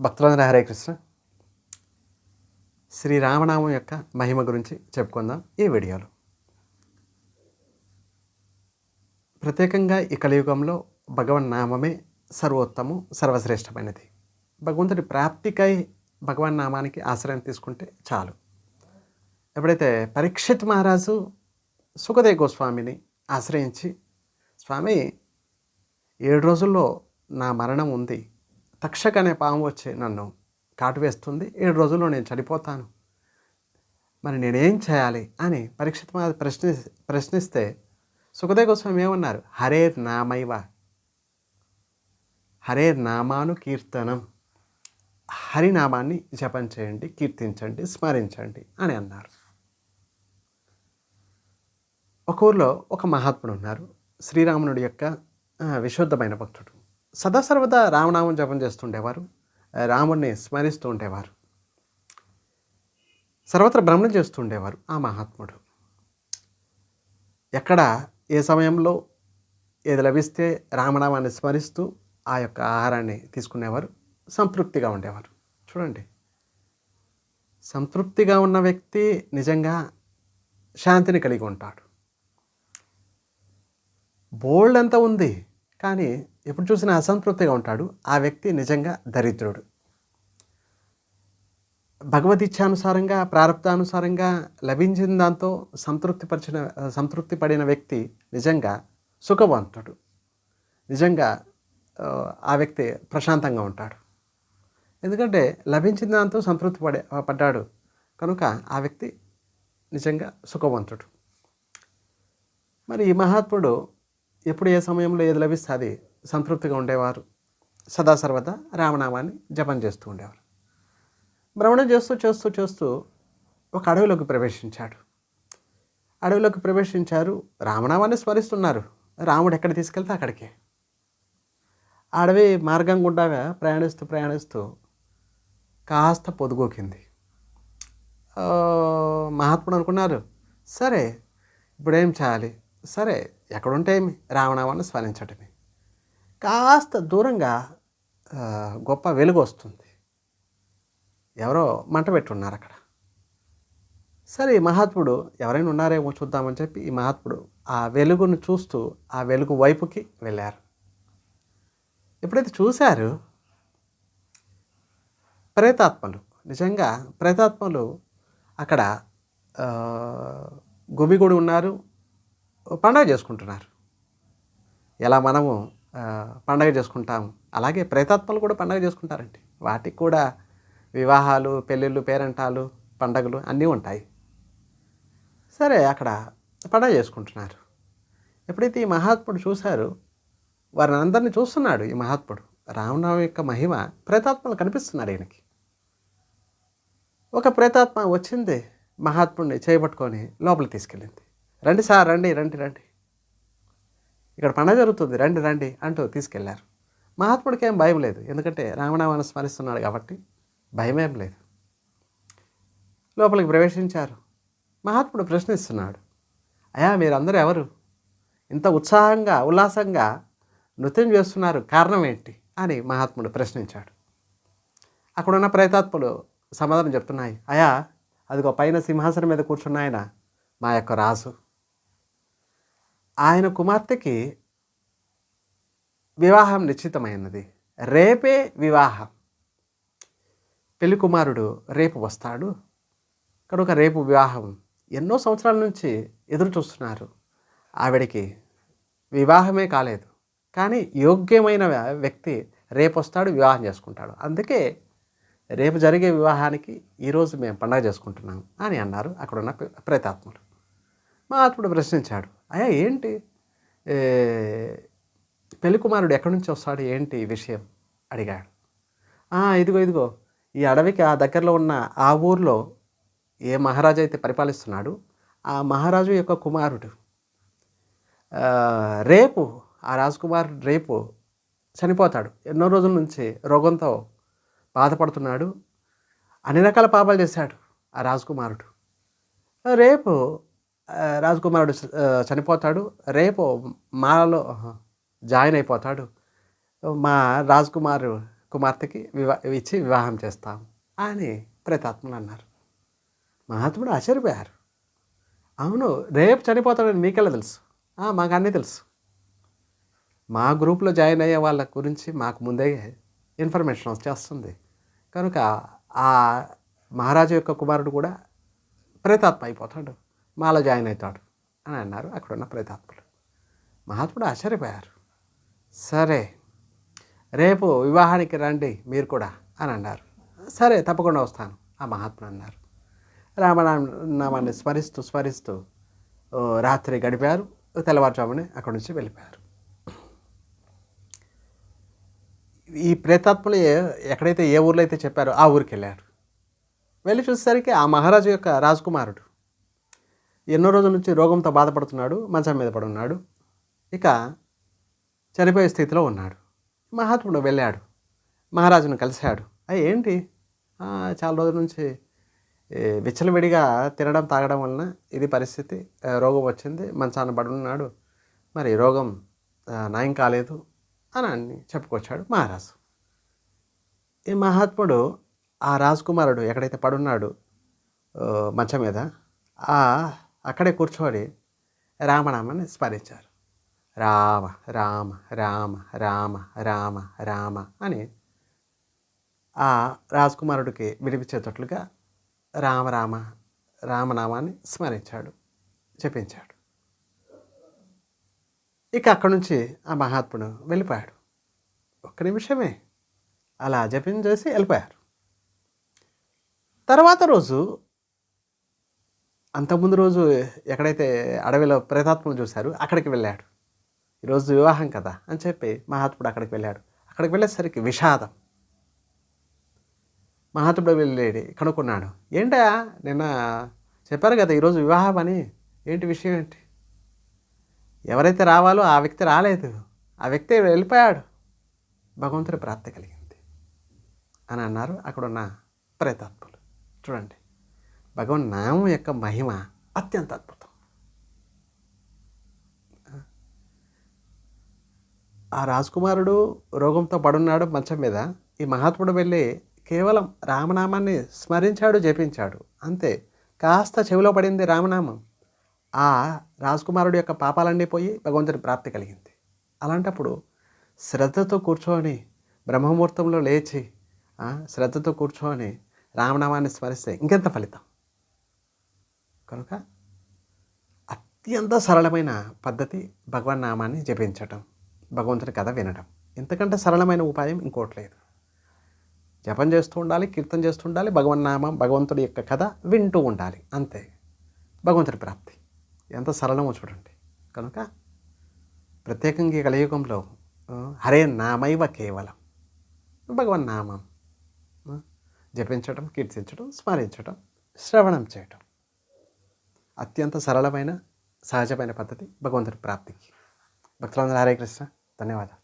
భక్తులందరూ హరే కృష్ణ. శ్రీరామనామం యొక్క మహిమ గురించి చెప్పుకుందాం ఈ వీడియోలో. ప్రత్యేకంగా ఈ కలియుగంలో భగవన్ నామమే సర్వోత్తము సర్వశ్రేష్టమైనది. భగవంతుడి ప్రాప్తికై భగవన్ నామానికి ఆశ్రయం తీసుకుంటే చాలు. ఎప్పుడైతే పరీక్షిత్ మహారాజు సుఖదేవ్ గోస్వామిని ఆశ్రయించి స్వామి ఏడు రోజుల్లో నా మరణం ఉంది. తక్షక అనే పాము వచ్చి నన్ను కాటు వేస్తుంది. ఏడు రోజుల్లో నేను చనిపోతాను. మరి నేనేం చేయాలి అని పరీక్షిత్ మహారాజు ప్రశ్ని ప్రశ్నిస్తే సుఖదేవ్ గోస్వామి ఏమన్నారు? హరే నామైవ. హరే నామాను కీర్తనం. హరినామాన్ని జపం చేయండి కీర్తించండి స్మరించండి అని అన్నారు. ఒక ఊర్లో ఒక మహాత్ముడు ఉన్నారు. శ్రీరామునుడి యొక్క విశుద్ధమైన భక్తుడు. సదా సర్వదా రామనామం జపం చేస్తుండేవారు. రాముడిని స్మరిస్తూ ఉండేవారు సర్వత్ర భ్రమణం చేస్తుండేవారు ఆ మహాత్ముడు. ఎక్కడ ఏ సమయంలో ఏది లభిస్తే రామనామాన్ని స్మరిస్తూ ఆ యొక్క ఆహారాన్ని తీసుకునేవారు? సంతృప్తిగా ఉండేవారు. చూడండి. సంతృప్తిగా ఉన్న వ్యక్తి నిజంగా శాంతిని కలిగి ఉంటాడు. బోల్డ్ అంతా ఉంది కానీ ఎప్పుడు చూసినా అసంతృప్తిగా ఉంటాడు. ఆ వ్యక్తి నిజంగా దరిద్రుడు. భగవదీచ్ఛానుసారంగా ప్రారంధానుసారంగా లభించిన దాంతో సంతృప్తిపరిచిన సంతృప్తి పడిన వ్యక్తి నిజంగా సుఖవంతుడు నిజంగా ఆ, ఆ వ్యక్తి ప్రశాంతంగా ఉంటాడు. ఎందుకంటే లభించిన దాంతో సంతృప్తి పడే పడ్డాడు. కనుక ఆ వ్యక్తి నిజంగా సుఖవంతుడు. మరి ఈ మహాత్ముడు ఎప్పుడు ఏ సమయంలో ఏది లభిస్తే అది సంతృప్తిగా ఉండేవారు. సదా సర్వదా రామనామాన్ని జపం చేస్తూ ఉండేవారు. భ్రమణం చేస్తూ చేస్తూ చేస్తూ ఒక అడవిలోకి ప్రవేశించాడు. అడవిలోకి ప్రవేశించారు. రామనామాన్ని స్మరిస్తున్నారు. రాముడు ఎక్కడ తీసుకెళ్తే అక్కడికే. ఆ అడవి మార్గం గుండాగా ప్రయాణిస్తూ ప్రయాణిస్తూ కాస్త పొదుగోకింది. మహాత్ముడు అనుకున్నారు సరే ఇప్పుడు ఏం చేయాలి? సరే ఎక్కడుంటే ఏమి? రామనామాన్ని స్మరించటమే. కాస్త దూరంగా గొప్ప వెలుగు వస్తుంది. ఎవరో మంట పెట్టున్నారు అక్కడ. సరే ఈ మహాత్ముడు ఎవరైనా ఉన్నారేమో చూద్దామని చెప్పి ఈ మహాత్ముడు ఆ వెలుగును చూస్తూ ఆ వెలుగు వైపుకి వెళ్ళారు. ఎప్పుడైతే చూశారు ప్రేతాత్మలు నిజంగా ప్రేతాత్మలు అక్కడ గుమిగూడి ఉన్నారు పండగ చేసుకుంటున్నారు. ఎలా మనము పండగ చేసుకుంటాము. అలాగే ప్రేతాత్మలు కూడా పండగ చేసుకుంటారండి. వాటికి కూడా వివాహాలు పెళ్ళిళ్ళు పేరంటాలు పండగలు అన్నీ ఉంటాయి. సరే అక్కడ పండగ చేసుకుంటున్నారు. ఎప్పుడైతే ఈ మహాత్ముడు చూశారు వారిని అందరినీ చూస్తున్నాడు ఈ మహాత్ముడు. రామనామం యొక్క మహిమ ప్రేతాత్మలు కనిపిస్తున్నారు ఈయనకి. ఒక ప్రేతాత్మ వచ్చింది మహాత్ముడిని చేయబట్టుకొని లోపలికి తీసుకెళ్ళింది. రండి సార్ రండి రండి రండి. ఇక్కడ పండగ జరుగుతుంది. రండి రండి అంటూ తీసుకెళ్ళారు. మహాత్ముడికి ఏం భయం లేదు. ఎందుకంటే రామనామాన్ని స్మరిస్తున్నాడు కాబట్టి భయమేం లేదు. లోపలికి ప్రవేశించారు. మహాత్ముడు ప్రశ్నిస్తున్నాడు. అయా మీరందరూ ఎవరు? ఇంత ఉత్సాహంగా ఉల్లాసంగా నృత్యం చేస్తున్నారు. కారణం ఏంటి? అని మహాత్ముడు ప్రశ్నించాడు. అక్కడున్న ప్రేతాత్ములు సమాధానం చెప్తున్నాయి. అయా అదిగో పైన సింహాసనం మీద కూర్చున్న ఆయన మా యొక్క రాజు. ఆయన కుమార్తెకి వివాహం నిశ్చితమైనది. రేపే వివాహం. పెళ్ళి కుమారుడు రేపు వస్తాడు. కనుక రేపు వివాహం ఎన్నో సంవత్సరాల నుంచి ఎదురు చూస్తున్నారు. ఆవిడకి వివాహమే కాలేదు. కానీ యోగ్యమైన వ్యక్తి రేపు వస్తాడు వివాహం చేసుకుంటాడు. అందుకే రేపు జరిగే వివాహానికి ఈరోజు మేము పండగ చేసుకుంటున్నాం అని అన్నారు అక్కడున్న ప్రేతాత్ములు. మహాత్ముడు ప్రశ్నించాడు అయ్యా ఏంటి? పెళ్ళి కుమారుడు ఎక్కడి నుంచి వస్తాడు? ఏంటి ఈ విషయం? అడిగాడు. ఇదిగో ఇదిగో ఈ అడవికి ఆ దగ్గరలో ఉన్న ఆ ఊర్లో ఏ మహారాజు అయితే పరిపాలిస్తున్నాడు ఆ మహారాజు యొక్క కుమారుడు. రేపు ఆ రాజకుమారుడు రేపు చనిపోతాడు. ఎన్నో రోజుల నుంచి రోగంతో బాధపడుతున్నాడు. అన్ని రకాల పాపాలు చేశాడు ఆ రాజకుమారుడు. రేపు రాజకుమారుడు చనిపోతాడు. రేపు మాలలో జాయిన్ అయిపోతాడు. మా రాజకుమారు కుమార్తెకి వివా ఇచ్చి వివాహం చేస్తాం అని ప్రేతాత్మలు అన్నారు. మహాత్ముడు ఆశ్చర్యపోయారు. అవును రేపు చనిపోతాడని మీకెలా తెలుసు? మాకు అన్నీ తెలుసు. మా గ్రూప్లో జాయిన్ అయ్యే వాళ్ళ గురించి మాకు ముందే ఇన్ఫర్మేషన్ వచ్చేస్తుంది. కనుక ఆ మహారాజు యొక్క కుమారుడు కూడా ప్రేతాత్మ అయిపోతాడు. మాలో జాయిన్ అవుతాడు అని అన్నారు. అక్కడున్న ప్రేతాత్మలు మహాత్ముడు ఆశ్చర్యపోయారు. సరే రేపు వివాహానికి రండి మీరు కూడా అని అన్నారు. సరే తప్పకుండా వస్తాను ఆ మహాత్ముడు అన్నారు. రామనామాన్ని స్మరిస్తూ స్మరిస్తూ ఓ, రాత్రి గడిపారు. తెల్లవారుజామునే అక్కడి నుంచి వెళ్ళిపోయారు. ఈ ప్రేతాత్మలు ఏ- ఎక్కడైతే ఏ ఊర్లో అయితే చెప్పారో ఆ ఊరికి వెళ్ళారు. వెళ్ళి చూసేసరికి ఆ మహారాజు యొక్క రాజకుమారుడు ఎన్నో రోజుల నుంచి రోగంతో బాధపడుతున్నాడు మంచం మీద పడి ఉన్నాడు ఇక చనిపోయే స్థితిలో ఉన్నాడు. మహాత్ముడు వెళ్ళాడు. మహారాజును కలిశాడు. అయ్యి ఏంటి? చాలా రోజుల నుంచి విచ్చలవిడిగా తినడం తాగడం వలన ఇది పరిస్థితి. రోగం వచ్చింది మంచాన పడున్నాడు. మరి రోగం నయం కాలేదు అని అన్ని చెప్పుకొచ్చాడు మహారాజు. ఈ మహాత్ముడు ఆ రాజకుమారుడు ఎక్కడైతే పడున్నాడు మంచం మీద ఆ అక్కడే కూర్చొని రామనామాన్ని స్మరించారు. రామ రామ రామ రామ రామ రామ అని ఆ రాజకుమారుడికి వినిపించేటట్లుగా రామ రామ రామనామాన్ని స్మరించాడు చెప్పించాడు ఇక అక్కడి నుంచి ఆ మహాత్ముడు వెళ్ళిపోయాడు. ఒక్క నిమిషమే అలా జపం చేసి వెళ్ళిపోయారు. తర్వాత రోజు అంతకుముందు రోజు ఎక్కడైతే అడవిలో ప్రేతాత్మను చూశారు అక్కడికి వెళ్ళాడు. ఈరోజు వివాహం కదా అని చెప్పి మహాత్ముడు అక్కడికి వెళ్ళాడు. అక్కడికి వెళ్ళేసరికి విషాదం. మహాత్ముడు వెళ్ళి కనుక్కున్నాడు. ఏంటా నిన్న చెప్పారు కదా ఈరోజు వివాహం అని? ఏంటి విషయం ఏంటి? ఎవరైతే రావాలో ఆ వ్యక్తి రాలేదు. ఆ వ్యక్తి వెళ్ళిపోయాడు. భగవంతుడి ప్రాప్తి కలిగింది. అని అన్నారు అక్కడున్న ప్రేతాత్ములు. చూడండి. భగవన్ నామం యొక్క మహిమ అత్యంత అద్భుతం. ఆ రాజకుమారుడు రోగంతో పడున్నాడు మంచం మీద. ఈ మహాత్ముడు వెళ్ళి కేవలం రామనామాన్ని స్మరించాడు జపించాడు. అంతే. కాస్త చెవిలో పడింది రామనామం. ఆ రాజకుమారుడు యొక్క పాపాలన్నీ పోయి భగవంతుని ప్రాప్తి కలిగింది. అలాంటప్పుడు శ్రద్ధతో కూర్చొని బ్రహ్మముహూర్తంలో లేచి శ్రద్ధతో కూర్చొని రామనామాన్ని స్మరిస్తే ఇంకెంత ఫలితం? కనుక అత్యంత సరళమైన పద్ధతి భగవన్ నామాన్ని జపించటం భగవంతుని కథ వినడం ఎంతకంటే సరళమైన ఉపాయం ఇంకోటి లేదు. జపం చేస్తూ ఉండాలి కీర్తన చేస్తూ ఉండాలి భగవన్నామం భగవంతుడి యొక్క కథ వింటూ ఉండాలి అంతే. భగవంతుడి ప్రాప్తి. ఎంత సరళమో చూడండి. కనుక ప్రత్యేకంగా ఈ కలియుగంలో హరే నామైవ కేవలం. భగవన్నామం నామం జపించడం కీర్తించడం స్మరించడం శ్రవణం చేయటం. అత్యంత సరళమైన సహజమైన పద్ధతి భగవంతుడి ప్రాప్తికి. భక్తులందరూ హరే కృష్ణ. ధన్యవాదాలు.